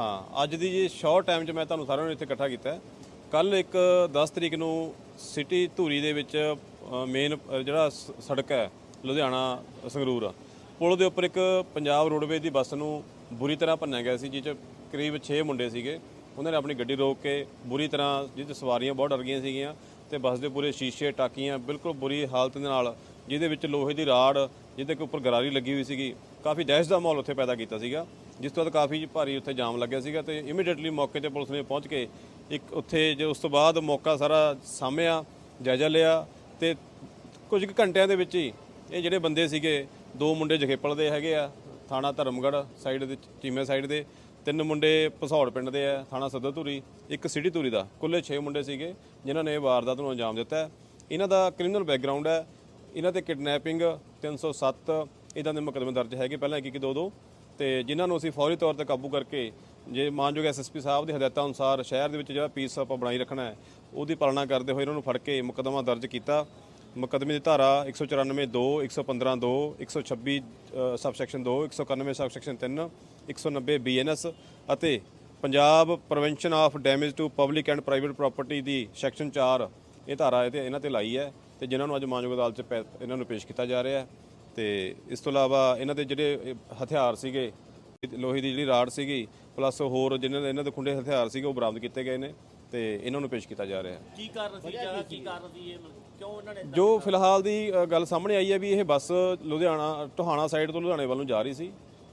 ਹਾਂ, ਅੱਜ ਦੀ ਜੇ ਸ਼ਾਰਟ ਟਾਈਮ 'ਚ ਮੈਂ ਤੁਹਾਨੂੰ ਸਾਰਿਆਂ ਨੂੰ ਇੱਥੇ ਇਕੱਠਾ ਕੀਤਾ ਕੱਲ ਇੱਕ 10 ਤਰੀਕ ਨੂੰ ਸਿਟੀ ਧੂਰੀ ਦੇ ਵਿੱਚ ਮੇਨ ਜਿਹੜਾ ਸ- ਸੜਕ ਹੈ, ਲੁਧਿਆਣਾ, ਸੰਗਰੂਰ, ਪੁਲ ਦੇ ਉੱਪਰ ਇੱਕ ਪੰਜਾਬ ਰੋਡਵੇਜ਼ ਦੀ ਬੱਸ ਨੂੰ ਬੁਰੀ ਤਰ੍ਹਾਂ ਭੰਨਿਆ ਗਿਆ ਸੀ ਜਿਸ 'ਚ ਕਰੀਬ 6 ਮੁੰਡੇ ਸੀਗੇ। ਉਹਨਾਂ ਨੇ ਆਪਣੀ ਗੱਡੀ ਰੋਕ ਕੇ ਬੁਰੀ ਤਰ੍ਹਾਂ ਜਿਸ 'ਚ ਸਵਾਰੀਆਂ ਬਹੁਤ ਡਰ ਗਈਆਂ ਸੀਗੀਆਂ ਤੇ ਬੱਸ ਦੇ ਪੂਰੇ ਸ਼ੀਸ਼ੇ, ਟਾਕੀਆਂ ਬਿਲਕੁਲ ਬੁਰੀ ਹਾਲਤ ਦੇ ਨਾਲ, ਜਿਹਦੇ ਵਿੱਚ ਲੋਹੇ ਦੀ ਰਾੜ, ਜਿਹਦੇ ਕੇ ਉੱਪਰ ਗਰਾਰੀ ਲੱਗੀ ਹੋਈ ਸੀਗੀ, ਕਾਫੀ ਦਹਿਸ਼ਤ ਦਾ ਮਾਹੌਲ ਉੱਥੇ ਪੈਦਾ ਕੀਤਾ ਸੀਗਾ। ਜਿਸ ਤੋਂ ਬਾਅਦ ਕਾਫੀ ਭਾਰੀ ਉੱਥੇ ਜਾਮ ਲੱਗਿਆ ਸੀਗਾ ਤੇ ਇਮੀਡੀਏਟਲੀ ਮੌਕੇ ਤੇ ਪੁਲਿਸ ਨੇ ਪਹੁੰਚ ਕੇ ਇੱਕ ਉੱਥੇ ਜੇ ਉਸ ਤੋਂ ਬਾਅਦ ਮੌਕਾ ਸਾਰਾ ਸਾਹਮਿਆ ਜਾਇਜ਼ਾ ਲਿਆ ਤੇ ਕੁਝ ਕੁ ਘੰਟਿਆਂ ਦੇ ਵਿੱਚ ਹੀ ਇਹ ਜਿਹੜੇ ਬੰਦੇ ਸੀਗੇ, ਦੋ ਮੁੰਡੇ ਜਖੇਪਲ ਦੇ ਹੈਗੇ ਆ, ਥਾਣਾ ਧਰਮਗੜ੍ਹ ਸਾਈਡ ਦੇ, ਚੀਮੇ ਸਾਈਡ ਦੇ, ਤਿੰਨ ਮੁੰਡੇ ਪਸੌੜ ਪਿੰਡ ਦੇ ਆ, ਥਾਣਾ ਸਦਰ ਇੱਕ ਸਿਟੀ ਧੂਰੀ ਦਾ, ਕੁੱਲੇ 6 ਮੁੰਡੇ ਸੀਗੇ ਜਿਨ੍ਹਾਂ ਨੇ ਇਹ ਵਾਰਦਾਤ ਨੂੰ ਅੰਜਾਮ ਦਿੱਤਾ ਇਹਨਾਂ ਦਾ ਕ੍ਰਿਮੀਨਲ ਬੈਕਗ੍ਰਾਉਂਡ ਹੈ, ਇਹਨਾਂ ਤੇ ਕਿਡਨੈਪਿੰਗ 307 ਇਦਾਂ ਦੇ ਮੁਕੱਦਮੇ ਦਰਜ ਹੈਗੇ, ਪਹਿਲਾਂ ਇੱਕ ਇੱਕ ਦੋ ਦੋ। ਤੇ ਜਿਨ੍ਹਾਂ ਨੂੰ ਅਸੀਂ ਫੌਰੀ ਤੌਰ ਤੇ ਕਾਬੂ ਕਰਕੇ ਜੇ ਮਾਨਯੋਗ ਐਸਐਸਪੀ ਸਾਹਿਬ ਦੀ ਹਦਾਇਤਾਂ ਅਨੁਸਾਰ ਸ਼ਹਿਰ ਦੇ ਵਿੱਚ ਜਿਹੜਾ ਪੀਸ ਆਪਾਂ ਬਣਾਈ ਰੱਖਣਾ ਹੈ, ਉਹਦੀ ਪਾਲਣਾ ਕਰਦੇ ਹੋਏ ਇਹਨਾਂ ਨੂੰ ਫੜ ਕੇ ਮੁਕੱਦਮਾ ਦਰਜ ਕੀਤਾ। ਮੁਕੱਦਮੇ ਦੀ ਧਾਰਾ 194 2 115 2 126 ਸਬਸੈਕਸ਼ਨ 2 191 ਸਬਸੈਕਸ਼ਨ 3 190 ਬੀਐਨਐਸ ਅਤੇ Punjab prevention of damage to public and private property the section 4 ਇਹ ਧਾਰਾ ਇਹ ਤੇ ਇਹਨਾਂ ਤੇ ਲਾਈ ਹੈ ਤੇ ਜਿਨ੍ਹਾਂ ਨੂੰ ਅੱਜ ਮਾਨਯੋਗ ਅਦਾਲਤ 'ਚ ਪੈ- ਇਹਨਾਂ ਨੂੰ ਪੇਸ਼ ਕੀਤਾ ਜਾ ਰਿਹਾ ਹੈ। ਤੇ ਇਸ ਤੋਂ ਇਲਾਵਾ ਇਹਨਾਂ ਦੇ ਜਿਹੜੇ ਹਥਿਆਰ ਸੀਗੇ ਲੋਹੇ ਦੀ ਜਿਹੜੀ ਰਾੜ ਸੀਗੀ ਪਲੱਸ ਹੋਰ ਜਿਨ੍ਹਾਂ ਦੇ ਇਹਨਾਂ ਦੇ ਖੁੰਡੇ ਹਥਿਆਰ ਸੀਗੇ ਉਹ ਬਰਾਮਦ ਕੀਤੇ ਗਏ ਨੇ ਤੇ ਇਹਨਾਂ ਨੂੰ ਪੇਸ਼ ਕੀਤਾ ਜਾ ਰਿਹਾ ਹੈ। ਕੀ ਕਾਰਨ ਸੀ ਜਾਂ ਕੀ ਕਾਰਨ ਸੀ ਇਹ ਕਿਉਂ ਇਹਨਾਂ ਨੇ ਜੋ ਫਿਲਹਾਲ ਦੀ ਗੱਲ ਸਾਹਮਣੇ ਆਈ ਹੈ ਵੀ ਇਹ ਬੱਸ ਲੁਧਿਆਣਾ ਟੋਹਾਣਾ ਸਾਈਡ ਤੋਂ ਲੁਧਿਆਣੇ ਵੱਲ ਨੂੰ ਜਾ ਰਹੀ ਸੀ।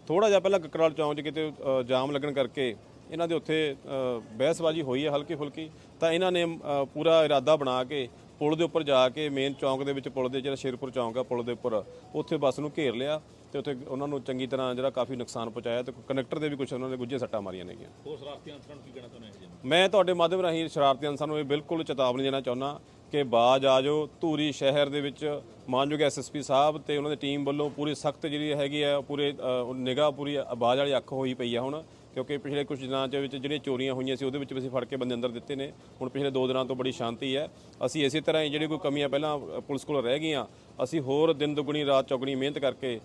ਥੋੜਾ ਜਿਹਾ ਪਹਿਲਾਂ ਕੱਕਰਾਲ ਚੌਂਕ 'ਚ ਕਿਤੇ ਜਾਮ ਲੱਗਣ ਕਰਕੇ ਇਹਨਾਂ ਦੇ ਉੱਥੇ ਬਹਿਸਬਾਜ਼ੀ ਹੋਈ ਹੈ ਹਲਕੀ ਫੁਲਕੀ ਤਾਂ ਇਹਨਾਂ ਨੇ ਪੂਰਾ ਇਰਾਦਾ ਬਣਾ ਕੇ ਪੁਲ ਦੇ ਉੱਪਰ ਜਾ ਕੇ ਮੇਨ ਚੌਂਕ ਦੇ ਵਿੱਚ ਪੁਲ ਦੇ ਜਿਹੜਾ ਸ਼ੇਰਪੁਰ ਚੌਂਕ ਆ ਪੁਲ ਦੇ ਉੱਪਰ ਉੱਥੇ ਬੱਸ ਨੂੰ ਘੇਰ ਲਿਆ ਤੇ ਉੱਥੇ ਉਹਨਾਂ ਨੂੰ ਚੰਗੀ ਤਰ੍ਹਾਂ ਜਿਹੜਾ ਕਾਫੀ ਨੁਕਸਾਨ ਪਹੁੰਚਾਇਆ ਤੇ ਕੰਡਕਟਰ ਦੇ ਵੀ ਕੁਝ ਉਹਨਾਂ ਨੇ ਗੁੱਝੇ ਸੱਟਾਂ ਮਾਰੀਆਂ ਨੇਗੀਆਂ ਹੋਰ ਸ਼ਰਾਰਤੀ ਅੰਸਰਾਂ ਨੂੰ ਕੀ ਕਹਿਣਾ ਚਾਹੁੰਦੇ ਹੋ ਮੈਂ ਤੁਹਾਡੇ ਮਾਧਿਅਮ ਰਾਹੀਂ ਸ਼ਰਾਰਤੀ ਅਨਸਰਾਂ ਨੂੰ ਇਹ ਬਿਲਕੁਲ ਚੇਤਾਵਨੀ ਦੇਣਾ ਚਾਹੁੰਦਾ ਕਿ ਬਾਜ ਆ ਜਾਓ ਧੂਰੀ ਸ਼ਹਿਰ ਦੇ ਵਿੱਚ ਮਾਨਯੋਗ ਐਸਐਸਪੀ ਸਾਹਿਬ ਤੇ ਉਹਨਾਂ ਦੀ ਟੀਮ ਵੱਲੋਂ ਪੂਰੀ ਸਖਤ ਜਿਹੜੀ ਹੈਗੀ ਆ ਪੂਰੇ ਨਿਗਾਹ ਪੂਰੀ ਆਵਾਜ਼ ਵਾਲੀ ਅੱਖ ਹੋਈ ਪਈ ਆ ਹੁਣ। ਕਿਉਂਕਿ ਪਿਛਲੇ ਕੁਝ ਦਿਨਾਂ ਦੇ ਵਿੱਚ ਜਿਹੜੀਆਂ ਚੋਰੀਆਂ ਹੋਈਆਂ ਸੀ, ਉਹਦੇ ਵਿੱਚ ਵੀ ਅਸੀਂ ਫੜ ਕੇ ਬੰਦੇ ਅੰਦਰ ਦਿੱਤੇ ਨੇ। ਹੁਣ ਪਿਛਲੇ 2 ਦਿਨਾਂ ਤੋਂ ਬੜੀ ਸ਼ਾਂਤੀ ਹੈ। ਅਸੀਂ ਇਸੇ ਤਰ੍ਹਾਂ ਹੀ ਜਿਹੜੀ ਕੋਈ ਕਮੀਆਂ ਪਹਿਲਾਂ ਪੁਲਿਸ ਕੋਲ ਰਹਿ ਗਈਆਂ, ਅਸੀਂ ਹੋਰ ਦਿਨ ਦੁਗਣੀ, ਰਾਤ ਚੌਗਣੀ ਮਿਹਨਤ ਕਰਕੇ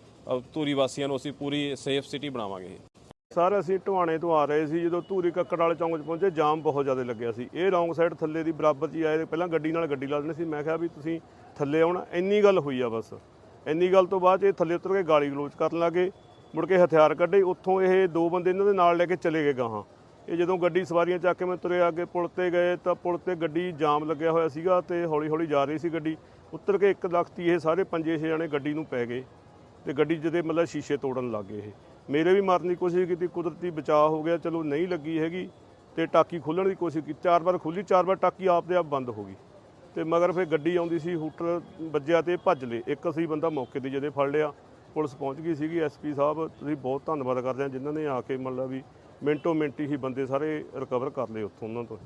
ਧੂਰੀ ਵਾਸੀਆਂ ਨੂੰ ਅਸੀਂ ਪੂਰੀ ਸੇਫ ਸਿਟੀ ਬਣਾਵਾਂਗੇ। ਸਰ, ਅਸੀਂ ਢਵਾਣੇ ਤੋਂ ਆ ਰਹੇ ਸੀ, ਜਦੋਂ ਧੂਰੀ ਕੱਕੜ ਵਾਲੇ ਚੌਂਕ 'ਚ ਪਹੁੰਚੇ, ਜਾਮ ਬਹੁਤ ਜ਼ਿਆਦਾ ਲੱਗਿਆ ਸੀ। ਇਹ ਰੌਂਗ ਸਾਈਡ ਥੱਲੇ ਦੀ ਬਰਾਬਰ 'ਚ ਆਏ, ਪਹਿਲਾਂ ਗੱਡੀ ਨਾਲ ਗੱਡੀ ਲਾ ਦੇਣੀ ਸੀ। ਮੈਂ ਕਿਹਾ ਵੀ ਤੁਸੀਂ ਥੱਲੇ ਆਉਣਾ, ਇੰਨੀ ਗੱਲ ਹੋਈ ਆ ਬਸ। ਇੰਨੀ ਗੱਲ ਤੋਂ ਬਾਅਦ 'ਚ ਇਹ ਥੱਲੇ ਉਤਰ ਕੇ ਗਾਲੀ ਗਲੋਚ ਕਰਨ ਲੱਗੇ। ਮੁੜ ਕੇ ਹਥਿਆਰ ਕੱਢੇ, ਉੱਥੋਂ ਇਹ ਦੋ ਬੰਦੇ ਇਹਨਾਂ ਦੇ ਨਾਲ ਲੈ ਕੇ ਚਲੇ ਗਏ ਗਾਹਾਂ। ਇਹ ਜਦੋਂ ਗੱਡੀ ਸਵਾਰੀਆਂ ਚੱਕ ਕੇ ਮੈਂ ਤੁਰਿਆ ਅੱਗੇ, ਪੁਲ ਤੇ ਗਏ ਤਾਂ ਪੁਲ ਤੇ ਗੱਡੀ ਜਾਮ ਲੱਗਿਆ ਹੋਇਆ ਸੀਗਾ ਤੇ ਹੌਲੀ ਹੌਲੀ ਜਾ ਰਹੀ ਸੀ ਗੱਡੀ। ਉੱਤਰ ਕੇ ਇੱਕ ਲਖਤੀ ਇਹ ਸਾਰੇ ਪੰਜੇ ਛੇ ਜਣੇ ਗੱਡੀ ਨੂੰ ਪੈ ਗਏ ਤੇ ਗੱਡੀ ਜਦੇ ਮਤਲਬ ਸ਼ੀਸ਼ੇ ਤੋੜਨ ਲੱਗ ਗਏ ਇਹ। ਮੇਰੇ ਵੀ ਮਾਰਨ ਦੀ ਕੋਸ਼ਿਸ਼ ਕੀਤੀ, ਕੁਦਰਤੀ ਬਚਾਅ ਹੋ ਗਿਆ, ਚਲੋ ਨਹੀਂ ਲੱਗੀ ਹੈਗੀ ਤੇ ਟਾਕੀ ਖੋਲਣ ਦੀ ਕੋਸ਼ਿਸ਼ ਕੀਤੀ। ਚਾਰ ਵਾਰ ਖੋਲੀ ਚਾਰ ਵਾਰ ਟਾਕੀ ਆਪਦੇ ਆਪ ਬੰਦ ਹੋ ਗਈ। ਤੇ ਮਗਰ ਫਿਰ ਗੱਡੀ ਆਉਂਦੀ ਸੀ, ਹੂਟਰ ਵੱਜਿਆ ਤੇ ਭੱਜ ਲਏ। ਇੱਕ ਅਸੀਂ ਬੰਦਾ ਮੌਕੇ ਤੇ ਜਦੇ ਫੜ ਲਿਆ ਪੁਲਿਸ ਪਹੁੰਚ ਗਈ ਸੀਗੀ ਐਸਪੀ ਸਾਹਿਬ ਤੁਸੀਂ ਬਹੁਤ ਧੰਨਵਾਦ ਕਰਦੇ ਹਾਂ ਜਿਨ੍ਹਾਂ ਨੇ ਆ ਕੇ ਮਤਲਬ ਵੀ ਮਿੰਟੋ ਮਿੰਟੀ ਹੀ ਬੰਦੇ ਸਾਰੇ ਰਿਕਵਰ ਕਰ ਲਏ ਉੱਥੋਂ ਉਹਨਾਂ ਤੋਂ।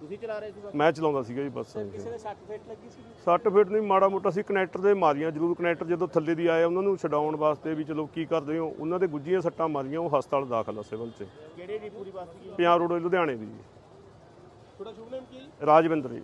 ਤੁਸੀਂ ਚਲਾ ਰਹੇ ਸੀ ਮੈਂ ਚਲਾਉਂਦਾ ਸੀਗਾ ਜੀ ਬੱਸ। ਕਿਸੇ ਦੇ ਸੱਟ ਫੇਟ ਲੱਗੀ ਸੀ ਸੱਟ ਫੇਟ ਨਹੀਂ ਮਾੜਾ ਮੋਟਾ ਸੀ ਕਨੈਕਟਰ ਦੇ ਮਾਰੀਆਂ ਜ਼ਰੂਰ ਕਨੈਕਟਰ ਜਦੋਂ ਥੱਲੇ ਦੀ ਆਏ ਉਹਨਾਂ ਨੂੰ ਛਡਾਉਣ ਵਾਸਤੇ ਵੀ ਚਲੋ ਕੀ ਕਰਦੇ ਹੋ ਉਹਨਾਂ ਦੇ ਗੁੱਜੀਆਂ ਸੱਟਾਂ ਮਾਰੀਆਂ ਉਹ ਹਸਪਤਾਲ ਦਾਖਲ ਆ ਸਿਵਲ 'ਚ। ਕਿਹੜੇ ਦੀ ਪੂਰੀ ਸੀ ਪੰਜਾਬ ਰੋਡ ਲੁਧਿਆਣੇ ਦੀ। ਜੀ। ਤੁਹਾਡਾ ਸ਼ੁਭ ਨਾਮ ਕੀ? ਰਾਜਵਿੰਦਰ ਜੀ।